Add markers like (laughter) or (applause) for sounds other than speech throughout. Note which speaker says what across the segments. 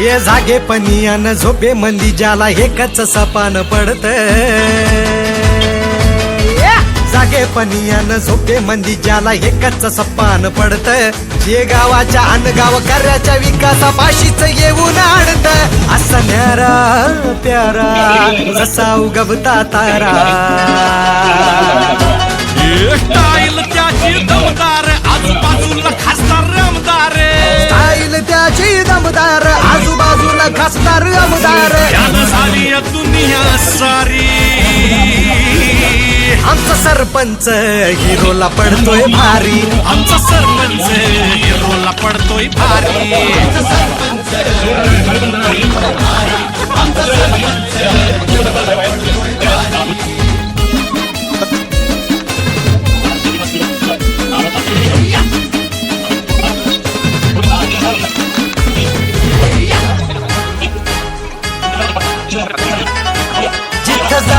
Speaker 1: ये जागे पनियान झोपे मंदी ज्याला एकच सपान पडत. जागे पनियान झोपे मंदी ज्याला एकच सपान पडत. जे गावाच्या अन गाव कार्याच्या विकासा पाशीच येऊन आडत असा न्यारा प्यारा जसा उगवता तारा. (laughs)
Speaker 2: खासदार
Speaker 1: आमदार
Speaker 2: झाली या दुनिया सारी.
Speaker 1: आमचा सरपंच हिरोला पडतोय भारी.
Speaker 2: आमचा सरपंच हिरोला पडतोय भारी.
Speaker 1: जिथं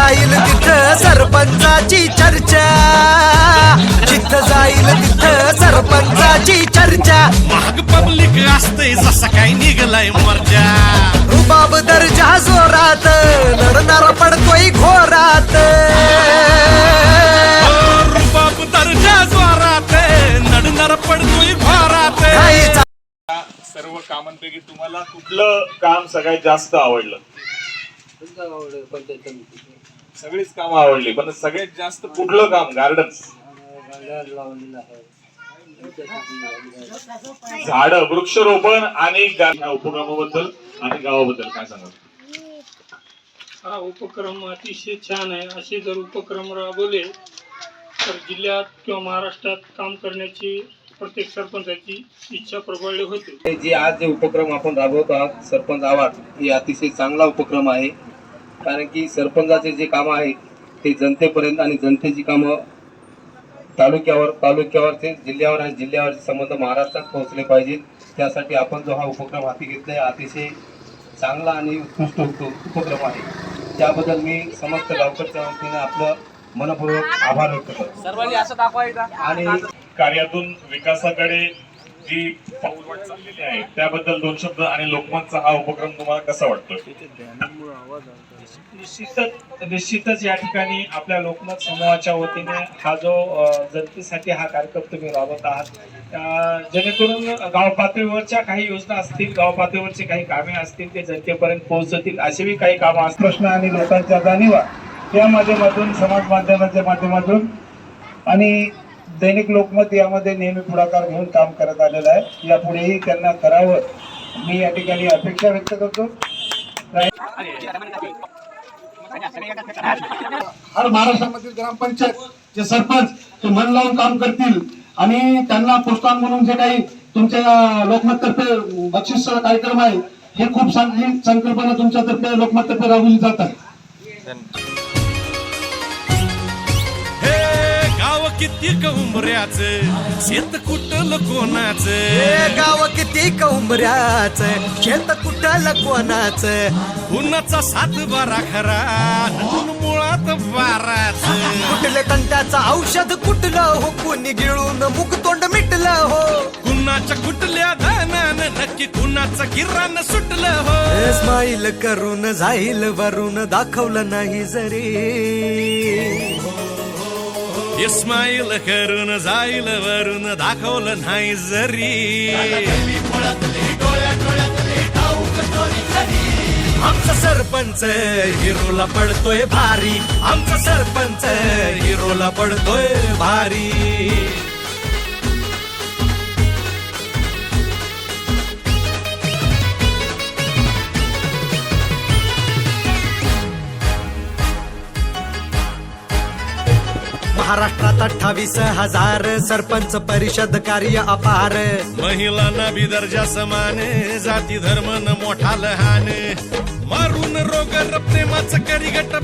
Speaker 1: जाईल तिथं सरपंचाची चर्चा. जिथं जाईल तिथं सरपंचाची चर्चा.
Speaker 2: महाग पब्लिक असतंय जसा काय निघलाय मर्जा
Speaker 1: रुबाब दर्जा जोरात लढणार पडतोय घोरात.
Speaker 2: रुबाब दर्जा जोरात नडणार पडतोय भारात
Speaker 1: काहीच
Speaker 3: सर्व कामांपैकी तुम्हाला कुठलं काम सगळ्यात जास्त आवडलं? सगळीच कामं आवडली पण सगळ्यात जास्त कुठलं काम? गार्डन झाड वृक्षरोपण आणि उपक्रमाबद्दल आणि गावाबद्दल काय सांगा
Speaker 4: हा उपक्रम अतिशय छान आहे. असे जर उपक्रम राबवले तर जिल्ह्यात किंवा महाराष्ट्रात काम करण्याची प्रत्येक सरपंचाची इच्छा प्रबळली होते.
Speaker 5: हे जे आज जे उपक्रम आपण राबवत आहात सरपंच आवाज हे अतिशय चांगला उपक्रम आहे. कारण की सरपंचाचे जे कामं आहेत ते जनतेपर्यंत आणि जनतेची कामं तालुक्यावर तालुक्यावरचे जिल्ह्यावर आणि जिल्ह्यावरचे संबंध महाराष्ट्रात पोहोचले पाहिजेत. त्यासाठी आपण जो हा उपक्रम हाती घेतला आहे अतिशय चांगला आणि उत्कृष्ट उप- उपक्रम आहे. त्याबद्दल मी समस्त गावकरच्या वतीने आपलं मनपूर्वक आभार व्यक्त करतो. आणि
Speaker 3: कार्यातून विकासाकडे जी पाऊलवाट चाललेली आहे त्याबद्दल दोन शब्द आणि लोकमतचा हा उपक्रम तुम्हाला कसा वाटतोय?
Speaker 6: निश्चितच निश्चितच या ठिकाणी आपल्या लोकमत समूहाच्या वतीने हा जो जनतेसाठी हा कार्यक्रम तुम्ही राबवत आहात जेणेकरून गाव पातळीवरच्या काही योजना असतील गाव पातळीवरचे काही कामे असतील ते जनतेपर्यंत पोहोचतील असेही काही कामं असतील.
Speaker 7: प्रश्न आणि लोकांच्या जाणीवा या माध्यमातून समाज माध्यमाच्या माध्यमातून आणि दैनिक लोकमत यामध्ये नेहमी पुढाकार घेऊन काम करत आलेलं आहे. यापुढेही त्यांना करावं. मी या ठिकाणी अपेक्षा व्यक्त करतो.
Speaker 8: हर महाराष्ट्रामधील ग्रामपंचायत जे सरपंच ते मन लावून काम करतील. आणि त्यांना प्रोत्साहन म्हणून जे काही तुमच्या लोकमततर्फे बक्षीस कार्यक्रम आहे हे खूप चांगली संकल्पना तुमच्यातर्फे लोकमततर्फे राबवली जात
Speaker 2: किती उंबऱ्याच शेत कुठल कोणाच?
Speaker 1: गाव किती कौंबऱ्याच? शेत कुठल कोणाच?
Speaker 2: कुणाचा सात बारा खरा नटून मुळात बाराच.
Speaker 1: कुठले तंट्याचं औषध कुठलं हो? कोणी गिळून मुख तोंड मिटलं हो?
Speaker 2: कुणाच्या कुठल्या दानानं नक्की कुणाचं किराण सुटलं हो
Speaker 1: स्माईल करून जाईल वरून दाखवलं नाही जरी.
Speaker 2: इस्माईल करून जाईल वरून दाखवलं नाही जरी
Speaker 1: आमचा सरपंच हिरोला पडतोय भारी आमचा सरपंच हिरोला पडतोय भारी महाराष्ट्रात अठ्ठावीस हजार सरपंच परिषद कार्य अपार.
Speaker 2: महिलांना बी दर्जा समान जाती धर्म न मोठा लहान. मारून रोग प्रेमाच करी गट